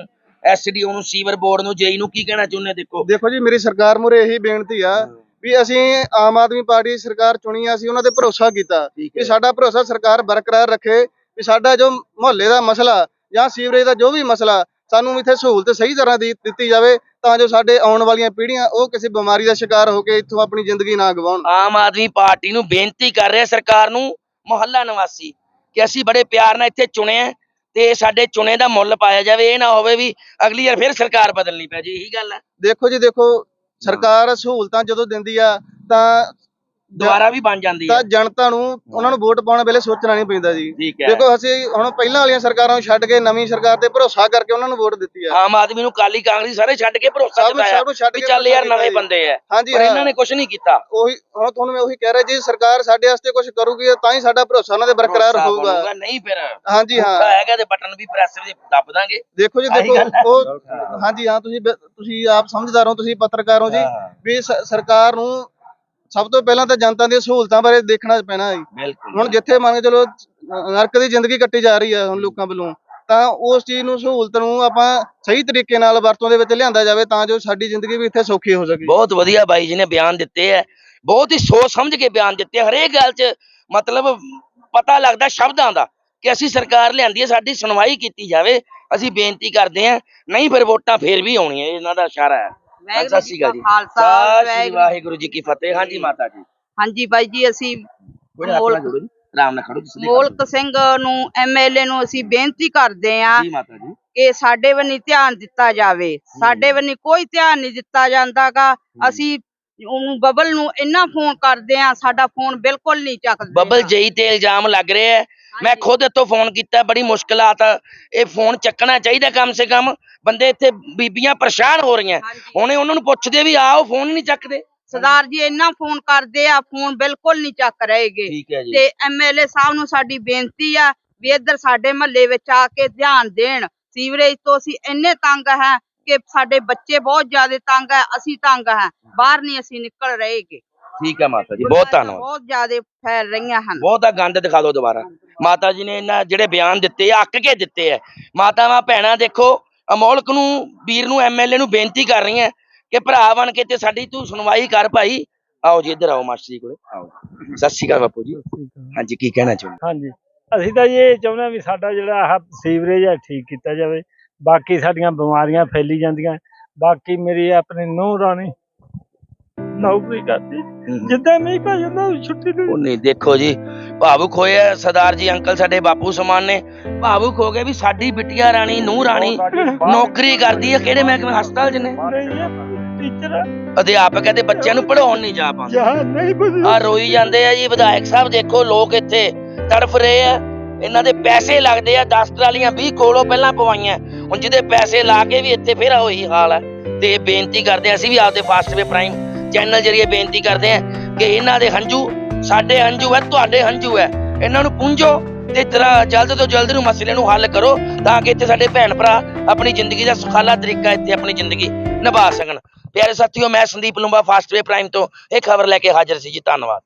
ਐਸਡੀਓ ਨੂੰ ਸੀਵਰ ਬੋਰਡ ਨੂੰ ਜੇਈ ਨੂੰ ਕੀ ਕਹਿਣਾ ਚਾਹੁੰਦੇ ਦੇਖੋ? ਦੇਖੋ ਜੀ ਮੇਰੀ ਸਰਕਾਰ ਮੁਰੇ ਇਹੀ ਬੇਨਤੀ ਆ ਵੀ ਅਸੀਂ ਆਮ ਆਦਮੀ ਪਾਰਟੀ ਦੀ ਸਰਕਾਰ ਚੁਣੀ ਆ ਅਸੀਂ ਉਹਨਾਂ ਤੇ ਭਰੋਸਾ ਕੀਤਾ ਵੀ ਸਾਡਾ ਭਰੋਸਾ ਸਰਕਾਰ ਬਰਕਰਾਰ ਰੱਖੇ ਵੀ ਸਾਡਾ ਜੋ ਮੁਹੱਲੇ ਦਾ ਮਸਲਾ ਜਾਂ ਸੀਵਰੇਜ ਦਾ ਜੋ ਵੀ ਮਸਲਾ ਸਾਨੂੰ ਇੱਥੇ ਸਹੂਲਤ ਸਹੀ ਤਰ੍ਹਾਂ ਦੀ ਦਿੱਤੀ ਜਾਵੇ ਤਾਂ ਜੋ ਸਾਡੇ ਆਉਣ ਵਾਲੀਆਂ ਪੀੜ੍ਹੀਆਂ ਉਹ ਕਿਸੇ ਬਿਮਾਰੀ ਦਾ ਸ਼ਿਕਾਰ ਹੋ ਕੇ ਇੱਥੋਂ ਆਪਣੀ ਜ਼ਿੰਦਗੀ ਨਾ ਗਵਾਉਣ। ਆਮ ਆਦਮੀ ਪਾਰਟੀ ਨੂੰ ਬੇਨਤੀ ਕਰ ਰਿਹਾ ਸਰਕਾਰ ਨੂੰ ਮੁਹੱਲਾ ਨਿਵਾਸੀ ਕਿ ਅਸੀਂ ਬੜੇ ਪਿਆਰ ਨਾਲ ਇੱਥੇ ਚੁਣੇ ਆ ਤੇ ਸਾਡੇ ਚੁਣੇ ਦਾ ਮੁੱਲ ਪਾਇਆ ਜਾਵੇ ਇਹ ਨਾ ਹੋਵੇ ਵੀ ਅਗਲੀ ਵਾਰ ਫਿਰ ਸਰਕਾਰ ਬਦਲਣੀ ਪੈ ਜੇ ਇਹੀ ਗੱਲ ਹੈ ਦੇਖੋ ਜੀ ਦੇਖੋ ਸਰਕਾਰ ਸਹੂਲਤਾਂ ਜਦੋਂ ਦਿੰਦੀ ਆ ਤਾਂ ਦੁਬਾਰਾ ਵੀ ਬਣ ਜਾਂਦੀ ਹੈ। ਤਾਂ ਜਨਤਾ ਨੂੰ ਉਹਨਾਂ ਨੂੰ ਵੋਟ ਪਾਉਣ ਵੇਲੇ ਸੋਚਣਾ ਨਹੀਂ ਪੈਂਦਾ ਜੀ। ਠੀਕ ਹੈ। ਦੇਖੋ ਅਸੀਂ ਹੁਣ ਪਹਿਲਾਂ ਵਾਲੀਆਂ ਸਰਕਾਰਾਂ ਨੂੰ ਛੱਡ ਕੇ ਨਵੀਂ ਸਰਕਾਰ ਤੇ ਭਰੋਸਾ ਕਰਕੇ ਉਹਨਾਂ ਨੂੰ ਵੋਟ ਦਿੱਤੀ ਆ ਆਮ ਆਦਮੀ ਨੂੰ ਕਾਲੀ ਕਾਂਗਰਸ ਸਾਰੇ ਛੱਡ ਕੇ ਭਰੋਸਾ ਸਭ ਨੂੰ- ਸਭ ਨੂੰ ਛੱਡ ਵੀ ਕੇ ਚੱਲ ਯਾਰ ਭਰੋਸਾ ਨਵੇਂ ਬੰਦੇ ਆ। ਹਾਂਜੀ ਪਰ ਹਾਂ। ਇਹਨਾਂ ਨੇ ਕੁਝ ਨਹੀਂ ਕੀਤਾ। ਉਹੀ ਹੁਣ ਤੁਹਾਨੂੰ ਮੈਂ ਉਹੀ ਕਹਿ ਰਿਹਾ ਜੀ ਸਰਕਾਰ ਸਾਡੇ ਵਾਸਤੇ ਕੁਝ ਕਰੂਗੀ ਤਾਂ ਹੀ ਸਾਡਾ ਭਰੋਸਾ ਉਹਨਾਂ ਤੇ ਬਰਕਰਾਰ ਭਰੋਸਾ ਹੋਊਗਾ। ਬਣੂਗਾ, ਨਹੀਂ ਫਿਰ। ਹਾਂਜੀ ਹਾਂ। ਭੁੱਖਾ ਹੈਗਾ ਤੇ ਬਟਨ ਵੀ ਪ੍ਰੈਸ ਵੀ ਦੱਬ ਦਾਂਗੇ। ਦੇਖੋ ਜੀ ਆਹੀ ਦੇਖੋ ਗੱਲ ਹੈ। ਉਹ ਹਾਂਜੀ ਹਾਂ ਤੁਸੀਂ ਬ- ਤੁਸੀਂ ਆਪ ਸਮਝਦਾਰ ਹੋ ਤੁਸੀਂ ਪੱਤਰਕਾਰ ਹੋ ਜੀ। ਵੀ ਸ- ਸਰਕਾਰ ਨੂੰ ਸਭ ਤੋਂ ਪਹਿਲਾਂ ਤਾਂ ਜਨਤਾ ਦੀਆਂ ਸਹੂਲਤਾਂ ਬਾਰੇ ਦੇਖਣਾ ਪੈਣਾ ਜੀ। ਹੁਣ ਜਿੱਥੇ ਮੰਨ ਕੇ ਚਲੋ ਨਰਕ ਦੀ ਜ਼ਿੰਦਗੀ ਕੱਟੀ ਜਾ ਰਹੀ ਹੈ ਹੁਣ ਲੋਕਾਂ ਵੱਲੋਂ ਤਾਂ ਉਸ ਚੀਜ਼ ਨੂੰ ਸਹੂਲਤ ਨੂੰ ਆਪਾਂ ਸਹੀ ਤਰੀਕੇ ਨਾਲ ਵਰਤੋਂ ਦੇ ਵਿੱਚ ਲਿਆਂਦਾ ਜਾਵੇ ਤਾਂ ਜੋ ਸਾਡੀ ਜ਼ਿੰਦਗੀ ਵੀ ਇੱਥੇ ਸੌਖੀ ਹੋ ਸਕੇ। ਬਹੁਤ ਵਧੀਆ ਬਾਈ ਜੀ ਨੇ ਬਿਆਨ ਦਿੱਤੇ ਹੈ ਬਹੁਤ ਹੀ ਸੋਚ ਸਮਝ ਕੇ ਬਿਆਨ ਦਿੱਤੇ। ਹਰੇਕ ਗੱਲ 'ਚ ਮਤਲਬ ਪਤਾ ਲੱਗਦਾ ਸ਼ਬਦਾਂ ਦਾ ਕਿ ਅਸੀਂ ਸਰਕਾਰ ਲਿਆਂਦੀ ਹੈ ਸਾਡੀ ਸੁਣਵਾਈ ਕੀਤੀ ਜਾਵੇ। ਅਸੀਂ ਬੇਨਤੀ ਕਰਦੇ ਹਾਂ ਨਹੀਂ ਫਿਰ ਵੋਟਾਂ ਫੇਰ ਵੀ ਆਉਣੀਆਂ ਇਹ ਇਹਨਾਂ ਦਾ ਇਸ਼ਾਰਾ ਹੈ। ਸਤਿ ਸ਼੍ਰੀ ਅਕਾਲ ਜੀ। ਖਾਲਸਾ ਸਤਿ ਸ਼੍ਰੀ ਵਾਹਿਗੁਰੂ ਵਾਹਿਗੁਰੂ ਜੀ ਕੀ ਫਤਿਹ। ਹਾਂਜੀ ਮਾਤਾ ਜੀ। ਹਾਂਜੀ ਬਾਈ ਜੀ ਅਸੀਂ ਕੋਈ ਹੱਥ ਨਾਲ ਜੋੜੋ ਜੀ। ਆਰਾਮ ਨਾਲ ਖੜੋ ਜੀ ਸਿੱਧੇ ਮੋਲਕ ਸਿੰਘ ਨੂੰ ਐਮਐਲਏ ਨੂੰ ਅਸੀਂ ਬੇਨਤੀ ਕਰਦੇ ਆਂ ਜੀ ਮਾਤਾ ਜੀ। ਕਿ ਸਾਡੇ ਵੱਲ ਧਿਆਨ ਦਿੱਤਾ ਜਾਵੇ। ਸਾਡੇ ਵੱਲ ਕੋਈ ਧਿਆਨ ਨਹੀਂ ਦਿੱਤਾ ਜਾਂਦਾਗਾ। ਅਸੀਂ ਉਹਨੂੰ ਬਬਲ ਨੂੰ ਇੰਨਾ ਫੋਨ ਕਰਦੇ ਆਂ ਸਾਡਾ ਫੋਨ ਬਿਲਕੁਲ ਨਹੀਂ ਚੱਕਦੇ। ਬੱਬਲ ਜਈ ਤੇ ਇਲਜ਼ਾਮ ਲੱਗ ਰਿਹਾ ਹੈ। ਮੈਂ ਖੁਦ ਇੱਥੋਂ ਫੋਨ ਕੀਤਾ ਬੜੀ ਮੁਸ਼ਕਲਾਤ ਆ ਇਹ ਫੋਨ ਚੱਕਣਾ ਚਾਹੀਦਾ ਕਮ ਸੇ ਕਮ ਬੰਦੇ ਇੱਥੇ ਬੀਬੀਆਂ ਪਰੇਸ਼ਾਨ ਹੋ ਰਹੀਆਂ। ਹੁਣੇ ਉਹਨਾਂ ਨੂੰ ਪੁੱਛਦੇ ਵੀ ਆਓ ਫੋਨ ਹੀ ਨਹੀਂ ਚੱਕਦੇ। ਸਰਦਾਰ ਜੀ ਇੰਨਾ ਫੋਨ ਕਰਦੇ ਆ ਫੋਨ ਬਿਲਕੁਲ ਨਹੀਂ ਚੱਕ ਰਹੇਗੇ। ਤੇ ਐਮਐਲਏ ਸਾਹਿਬ ਨੂੰ ਸਾਡੀ ਬੇਨਤੀ ਆ ਵੀ ਇੱਧਰ ਸਾਡੇ ਮਹੱਲੇ ਵਿੱਚ ਆ ਕੇ ਧਿਆਨ ਦੇਣ। ਸੀਵਰੇਜ ਤੋਂ ਅਸੀਂ ਇੰਨੇ ਤੰਗ ਹੈ ਕਿ ਸਾਡੇ ਬੱਚੇ ਬਹੁਤ ਜ਼ਿਆਦਾ ਤੰਗ ਹੈ ਅਸੀਂ ਤੰਗ ਹੈ। ਬਾਹਰ ਨਹੀਂ ਅਸੀਂ ਨਿਕਲ ਰਹੇਗੇ। ਠੀਕ ਹੈ ਮਾਤਾ ਜੀ ਬਹੁਤ ਧੰਨਵਾਦ। ਬਹੁਤ ਜ਼ਿਆਦਾ ਫੈਲ ਰਹੀਆਂ ਹਨ। ਬਹੁਤਾ ਗੰਦ ਦਿਖਾ ਦਿਓ ਦੁਬਾਰਾ। ਮਾਤਾ ਜੀ ਨੇ ਇਹਨਾਂ ਜਿਹੜੇ ਬਿਆਨ ਦਿੱਤੇ ਆ, ਅੱਕ ਕੇ ਦਿੱਤੇ ਆ। ਮਾਤਾਵਾਂ ਭੈਣਾਂ ਦੇਖੋ ਅਮੋਲਕ ਨੂੰ ਵੀਰ ਨੂੰ ਐਮਐਲਏ ਨੂੰ ਬੇਨਤੀ ਕਰ ਰਹੀਆਂ ਕਿ ਭਰਾ ਬਣ ਕੇ ਤੇ ਸਾਡੀ ਤੂੰ ਸੁਣਵਾਈ ਕਰ ਭਾਈ। ਆਓ ਜੀ ਇੱਧਰ ਆਓ ਮਾਸਟਰ ਜੀ ਕੋਲੇ। ਆਓ। ਸਤਿ ਸ਼੍ਰੀ ਅਕਾਲ ਬਾਪੂ ਜੀ। ਹਾਂਜੀ ਕੀ ਕਹਿਣਾ ਚਾਹੁੰਦੇ? ਹਾਂਜੀ। ਅਸੀਂ ਤਾਂ ਜੀ ਇਹ ਚਾਹੁੰਦੇ ਹਾਂ ਵੀ ਸਾਡਾ ਜਿਹੜਾ ਆਹ ਸੀਵਰੇਜ ਹੈ ਠੀਕ ਕੀਤਾ ਜਾਵੇ। ਬਾਕੀ ਸਾਡੀਆਂ ਬਿਮਾਰੀਆਂ ਫੈਲੀ ਜਾਂਦੀਆਂ। ਬਾਕੀ ਮੇਰੀ ਆਪਣੀ ਨੂੰਹ ਰਾਣੀ ਨੌਕਰੀ ਕਰਦੀ ਜਿੱਦਾਂ ਮੀਂਹ ਪੈ ਜਾਂਦਾ ਉਹ ਛੁੱਟੀ ਨੂੰ ਉਹ ਨਹੀਂ ਦੇਖੋ ਜੀ ਭਾਵੁਕ ਹੋਏ ਸਰਦਾਰ ਜੀ ਅੰਕਲ ਸਾਡੇ ਬਾਪੂ ਸਮਾਨ ਨੇ। ਭਾਵੁਕ ਹੋ ਗਏ ਵੀ ਸਾਡੀ ਬਿਟੀਆ ਰਾਣੀ ਨੂੰ ਰਾਣੀ ਨੌਕਰੀ ਕਰਦੀ ਹੈ ਕਿਹੜੇ ਮਹਿਕਮੇ ਹਸਪਤਾਲ 'ਚ ਨੇ? ਟੀਚਰ ਅਧਿਆਪਕ ਹੈ ਤੇ ਬੱਚਿਆਂ ਨੂੰ ਪੜਾਉਣ ਨਹੀਂ ਜਾ ਪਾਉਂਦੇ। ਆ ਰੋਈ ਜਾਂਦੇ ਆ ਜੀ ਵਿਧਾਇਕ ਸਾਹਿਬ ਦੇਖੋ ਲੋਕ ਇੱਥੇ ਤੜਫ ਰਹੇ ਆ। ਇਹਨਾਂ ਦੇ ਪੈਸੇ ਲੱਗਦੇ ਆ 10 ਟਰਾਲੀਆਂ 20 ਕੋਲੋਂ ਪਹਿਲਾਂ ਪਵਾਈਆਂ। ਹੁਣ ਜਿਹਦੇ ਪੈਸੇ ਲਾ ਕੇ ਵੀ ਇੱਥੇ ਫੇਰ ਉਹੀ ਹਾਲ ਹੈ ਤੇ ਬੇਨਤੀ ਕਰਦੇ ਆ ਅਸੀਂ ਵੀ ਆਪਦੇ ਫਾਸਟਵੇ ਪ੍ਰਾਈਮ ਚੈਨਲ ਜਰੀਏ ਬੇਨਤੀ ਕਰਦੇ ਆ ਕਿ ਇਹਨਾਂ ਦੇ ਹੰਝੂ, ਸਾਡੇ ਹੰਝੂ ਹੈ, ਤੁਹਾਡੇ ਹੰਝੂ ਹੈ। ਇਹਨਾਂ ਨੂੰ ਪੁੰਝੋ ਤੇ ਜਲਦ ਤੋਂ ਜਲਦ ਨੂੰ ਮਸਲੇ ਨੂੰ ਹੱਲ ਕਰੋ ਤਾਂ ਕਿ ਇੱਥੇ ਸਾਡੇ ਭੈਣ ਭਰਾ ਆਪਣੀ ਜ਼ਿੰਦਗੀ ਦਾ ਸੁਖਾਲਾ ਤਰੀਕਾ ਇੱਥੇ ਆਪਣੀ ਜ਼ਿੰਦਗੀ ਨਿਭਾ ਸਕਣ। ਪਿਆਰੇ ਸਾਥੀਓ, ਮੈਂ ਸੰਦੀਪ ਲੰਬਾ ਫਾਸਟਵੇ ਪ੍ਰਾਈਮ ਤੋਂ ਇਹ ਖਬਰ ਲੈ ਕੇ ਹਾਜ਼ਰ ਸੀ ਜੀ। ਧੰਨਵਾਦ।